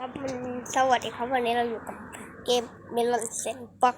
ครับมันสวัสดีครับวันนี้เราอยู่กับเกมเมลอนเซนบ็อก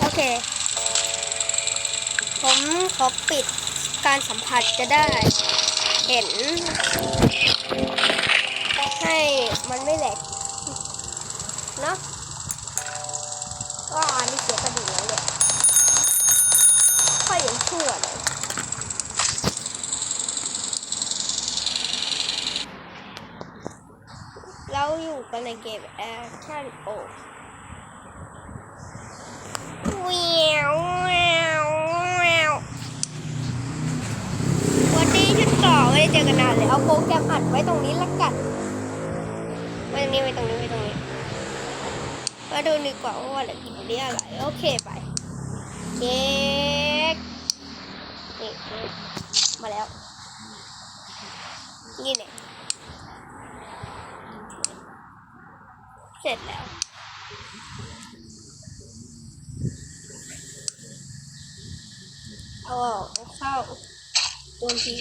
โอเค ผมขอปิดการสัมผัสจะได้ เห็น ให้มันไม่แหลกเนาะก็อันนี้เสียกระดิ่งแล้วเนี่ยค่อยยังชั่วเลย เราอยู่กันในเกมแอคชั่นโอว้าวว้าวว้าววันนี้ชุดต่อไม่ได้เจอกันนานเลยเอาโปรแกรมอัดไว้ตรงนี้ละกันไว้ตรงนี้ไว้ตรงนี้ไว้ตรงนี้มาดูดีกว่าว่าเหลือกี่เรียอะไรโอเคไปเค้กนี่มาแล้วนี่เนี่ย เสร็จแล้ว เอาเข้าโดนที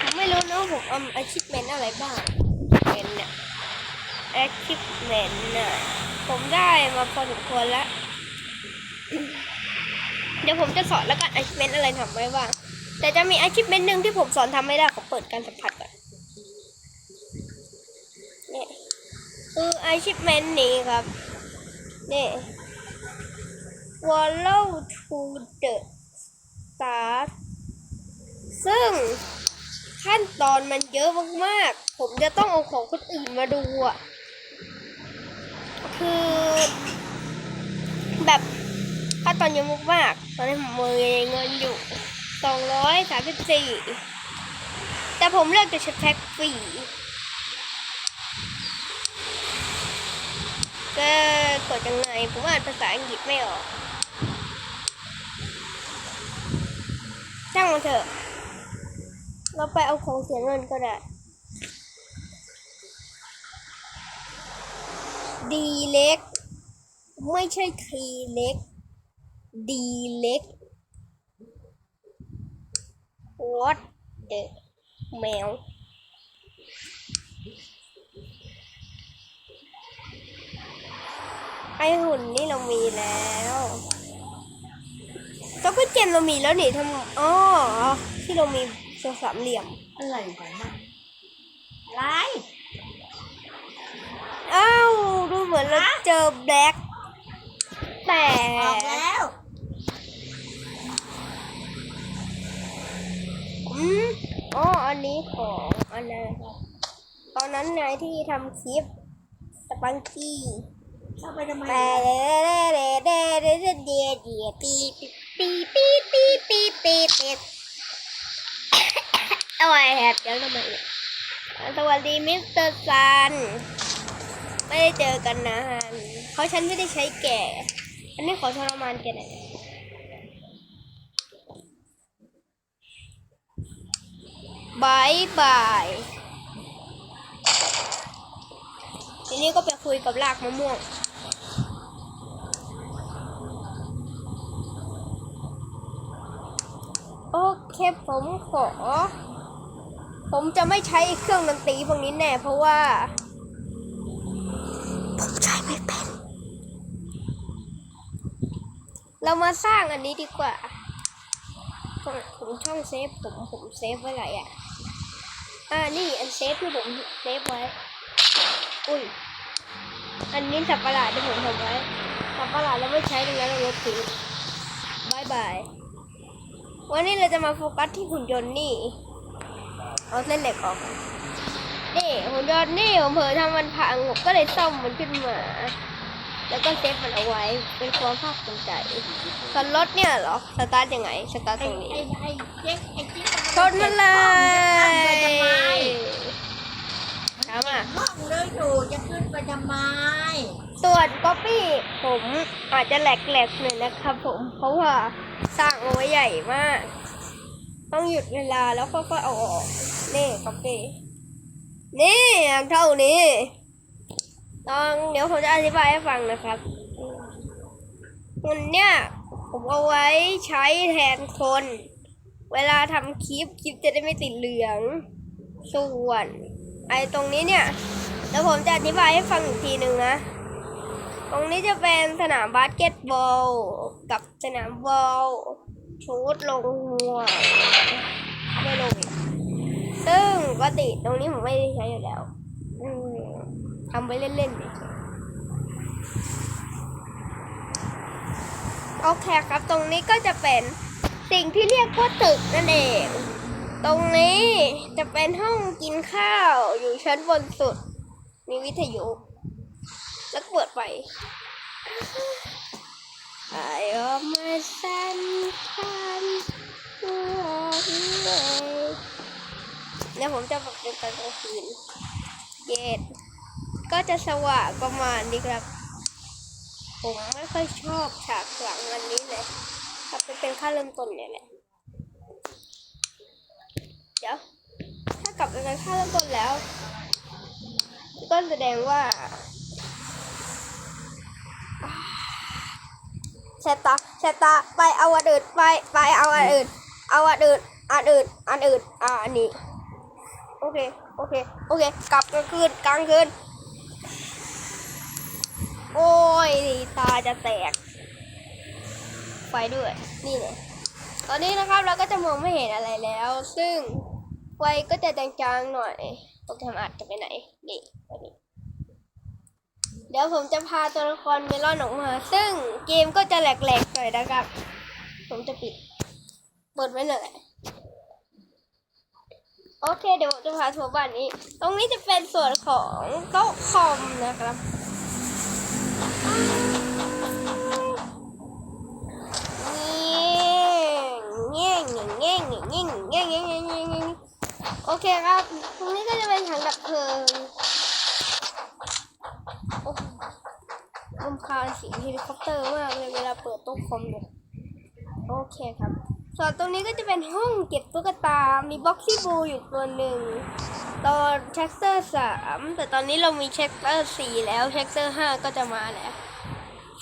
ผมไม่รู้นะว่าผมเอาอาชีพเมนอะไรบ้างเป็นเนี่ยอาชีพเมนน่ะผมได้มาพอสมควรแล้ว เดี๋ยวผมจะสอนแล้วกันอาชีพเมนอะไรทำไว้บ้าง แต่จะมีอาชีพเมนหนึ่งที่ผมสอนทำไม่ได้ขอเปิดการสัมผัสก่อนนี่คืออาชีพเมนนี้ครับนี่ follow to the start ซึ่งขั้นตอนมันเยอะมากๆ ผมจะต้องเอาของคนอื่นมาดูอะ คือแบบขั้นตอนเยอะมากๆ ตอนนี้ผมมือเงินอยู่ สองร้อยสามสิบสี่แต่ผมเลือกจะใช้แพ็คฟรีก็กดยังไง ผมอ่านภาษาอังกฤษไม่ออกช่างมันเถอะ เราไปเอาของเสียเงินก็ได้ ดีเล็ก ไม่ใช่ทีเล็ก ดีเล็ก What the แมวไอหุ่นนี่เรามีแล้วก็ก็เจมเรามีแล้วนี่ทำอ๋อที่เรามีตัวสามเหลี่ยมอะไรของมันอะไรอ้าวดูเหมือนเราเจอแบล็คแต่ออกแล้ว อืม อ๋อ อันนี้ของอันนั้นครับ ตอนนั้นไงที่ทำคลิปสปังกี้เข้าไปทำไมแปเดเดเดเดเดเดเดปีปีปีปีปีปีปีเอาไว้แฮปเดี๋ยวทำไมเนี่ยสวัสดีมิสเตอร์ซัน ไม่ได้เจอกันนานเพราะฉันไม่ได้ใช้แก่ อันนี้ขอทรมานแกหน่อย บายบายทีนี้ก็ไปคุยกับรากมะม่วงโอเคผมขอ ผมจะไม่ใช้เครื่องดนตรีพวกนี้แน่เพราะว่า ผมใช้ไม่เป็น เรามาสร้างอันนี้ดีกว่า ผมช่องเซฟผมผมเซฟไว้ไหนอะอ่านี่อันเซฟที่ผมเซฟไว้ อุ้ย อันนี้สับประหลาดที่ผมทำไว้ สับประหลาดเราไม่ใช้ตรงนั้นเราลบทิ้งบายบาย วันนี้เราจะมาโฟกัสที่หุ่นยนต์นี่ เอาเส้นเหล็กออก นี่หุ่นยนต์นี่ผมเผลอทำมันพังผมก็เลยซ่อมมันขึ้นมา แล้วก็เซฟมันเอาไว้เป็นความภาคภูมิใจส่วนรถเนี่ยเหรอสตาร์ทยังไงสตาร์ทไอ้ตรงนี้ไอ้ไอ้เจ๊กไอ้จิ๊กชนมันเลยจะขึ้นไปทำไมถามอะห้องเลยอยู่จะขึ้นไปทำไมส่วนป๊อปปี้ผมอาจจะแหลกๆหน่อยนะครับผมเพราะว่าสร้างเอาไว้ใหญ่มาก ต้องหยุดเวลาแล้วค่อยๆเอาออกนี่ป๊อปปี้นี่เท่านี้ ต้องเดี๋ยวผมจะอธิบายให้ฟังนะครับเงินเนี่ยผมเอาไว้ใช้แทนคน เวลาทำคลิปคลิปจะได้ไม่ติดเหลือง ส่วนไอ้ตรงนี้เนี่ยเดี๋ยวผมจะอธิบายให้ฟังอีกทีหนึ่งนะ ตรงนี้จะเป็นสนามบาสเกตบอล กับสนามบอลชูดลงหัวไม่ลงซึ่งปกติตรงนี้ผมไม่ได้ใช้อยู่แล้ว อืม ทำไปเล่นๆเฉยโอเคครับ ตรงนี้ก็จะเป็นสิ่งที่เรียกว่าตึกนั่นเอง ตรงนี้จะเป็นห้องกินข้าวอยู่ชั้นบนสุด มีวิทยุ แล้วเปิดไฟ I am my sun can แล้วผมจะแบบเป็นตอนกลางคืน เย็น ก็จะสว่างประมาณนี้ครับ ผมไม่ค่อยชอบฉากหลังอันนี้เลยครับเป็นเป็นค่าเริ่มต้นเนี่ยแหละเดี๋ยวถ้ากลับไปเป็นค่าเริ่มต้นแล้ว ก็แสดงว่าเซตาเซตาไปเอาอันอื่นไปไปเอาอันอื่น เอาอันอื่นอันอื่นอันอื่นอ่าอันนี้โอเคโอเคโอเค กลับกลางคืนกลางคืน โอ้ยตาจะแตกไฟด้วย นี่เลยตอนนี้นะครับเราก็จะมองไม่เห็นอะไรแล้ว ซึ่งไฟก็จะจางๆหน่อยโปรแกรมอาจจะไปไหน นี่ไปนี่เดี๋ยวผมจะพาตัวละครเมลอนออกมา ซึ่งเกมก็จะแหลกๆหน่อยนะครับ ผมจะปิดเปิดไว้หน่อยโอเค เดี๋ยวผมจะพาทัวร์บ้านนี้ ตรงนี้จะเป็นส่วนของโต๊ะคอมนะครับ เคครับ ตรงนี้ก็จะเป็นถังดับเพลิงโอ้โหรำคาเสียงเฮลิคอปเตอร์มากเลยเวลาเปิดตู้คอมเนี่ยโอเคครับ ส่วนตรงนี้ก็จะเป็นห้องเก็บตุ๊กตา มีบ็อกซี่บูอยู่ตัวหนึ่งตอนเช็คเตอร์สามแต่ตอนนี้เรามีเช็คเตอร์สี่แล้วเช็คเตอร์ห้าก็จะมาแล้ว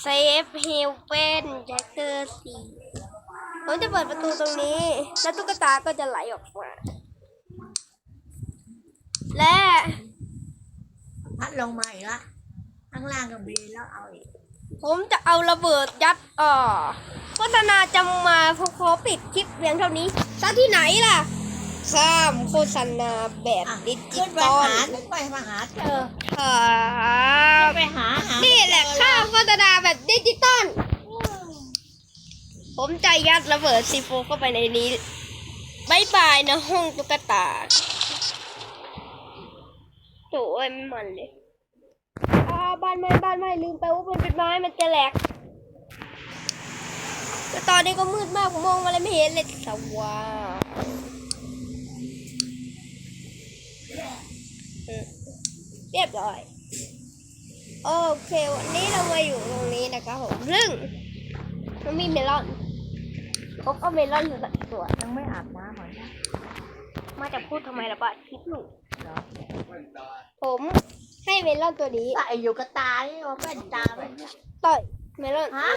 เซฟเฮลเป็นแจ็คเกอร์สี่ผมจะเปิดประตูตรงนี้ แล้วตุ๊กตาก็จะไหลออกมา และพัดลงมาอีกละข้างล่างก็มีแล้วเอาอีก ผมจะเอาระเบิดยัดอ่อโฆษณาจะมาผมขอปิดคลิปเพียงเท่านี้ซะที่ไหนล่ะ ข้ามโฆษณาแบบอะ ดิจิขึ้นไปตอลหาขึ้นไปมาหาเจอครับไปหาหานี่แหละข้ามโฆษณาแบบดิจิตอล ผมจะยัดระเบิดซีโฟเข้าไปในนี้บายบายนะห้องตุ๊กตา โถ่เอ้ยไม่มันเลยอ่าบ้านไม้บ้านไม้ลืมไปว่ามันเป็นไม้มันจะแหลกแต่ตอนนี้ก็มืดมากผมมองอะไรไม่เห็นเลยสว่างเรียบร้อย โอเค วันนี้เรามาอยู่ตรงนี้นะครับผมซึ่งมันมีเมลอนผมก็เมลอนอยู่สักตัวยังไม่อาบน้ำเหมือนกันมาจะพูดทำไมล่ะป้าคิดหนู ผมให้เมลอนตัวนี้ ใส่อยู่กับตานี่ว่าเป็นตาแบบเนี้ยต่อยเมลอนฮะ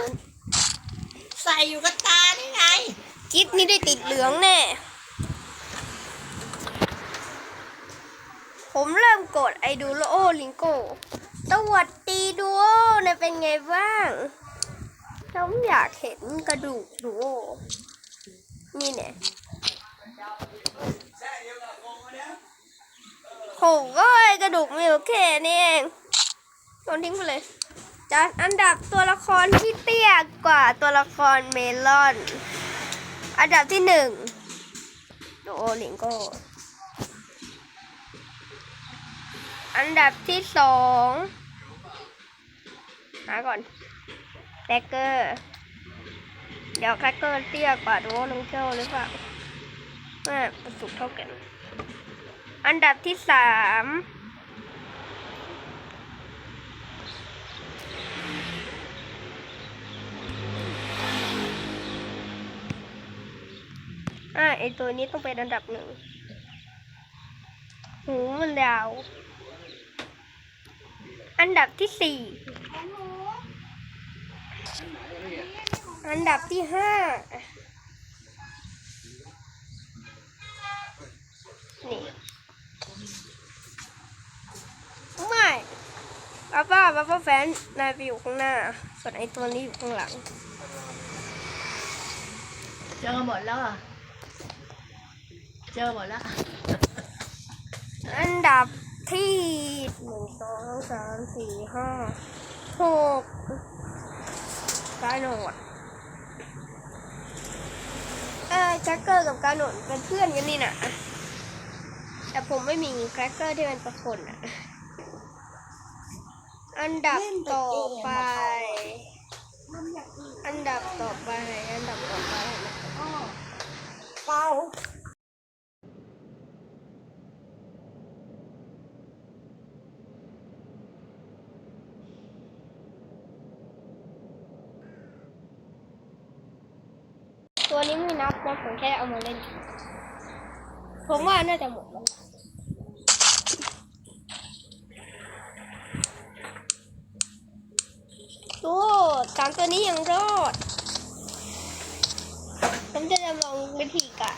ใส่อยู่กับตานี่ไงคิดนี้ได้ติดเหลืองแน่ ผมเริ่มกดไอดูโอลิงโกสวัสดีดูโอเนี่ยเป็นไงบ้างผมอยากเห็นกระดูกดูโอนี่เนี่ย โหก็ไอกระดูกมีโอเคนี่เองโยนทิ้งไปเลยจัดอันดับตัวละครที่เตี้ยกว่าตัวละครเมลอน อันดับที่หนึ่งโดลิงโกอันดับที่สองหาก่อนแคคเกอร์ เดี๋ยวแคคเกอร์เตี้ยกว่าโดโอลิงโกหรือเปล่าไม่ประสุกเท่ากัน อันดับที่สามอ่าไอตัวนี้ต้องเป็นอันดับหนึ่งหูมันยาว อันดับที่สี่อันดับที่ห้านี่ ไม่ ป้าป้าป้าป้าแฟนนายไปอยู่ข้างหน้า ส่วนไอ้ตัวนี้อยู่ข้างหลังเจอหมดแล้วเหรอเจอหมดแล้ว อันดับที่หนึ่งสองสามสี่ห้าหกกาโนดเออแคคเกอร์กับกาโนดเป็นเพื่อนกันนี่นะแต่ผมไม่มีแคคเกอร์ที่เป็นประคนอะ อันดับต่อไป อันดับต่อไปอันดับต่อไปเป้าตัวนี้ไม่นับนะผมแค่เอามาเล่น ผมว่าน่าจะหมดแล้วโอ้สามตัวนี้ยังรอด ผมจะจำลองวิธีกะ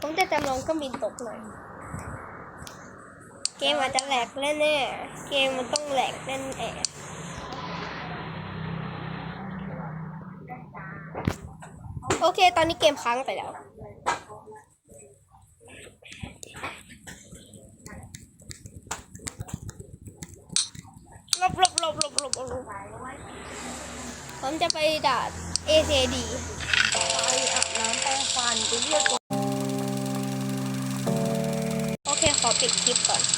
ผมจะจำลองเครื่องบินตกหน่อย เกมอาจจะแหลกแน่ๆเกมมันต้องแหลกแน่แน่โอเค ตอนนี้เกมค้างไปแล้วหลบหลบหลบหลบหลบหลบ ผมจะไปด่า ACD ไปอาบน้ำแปรงฟันไปเรียกโอเค ขอปิดคลิปก่อน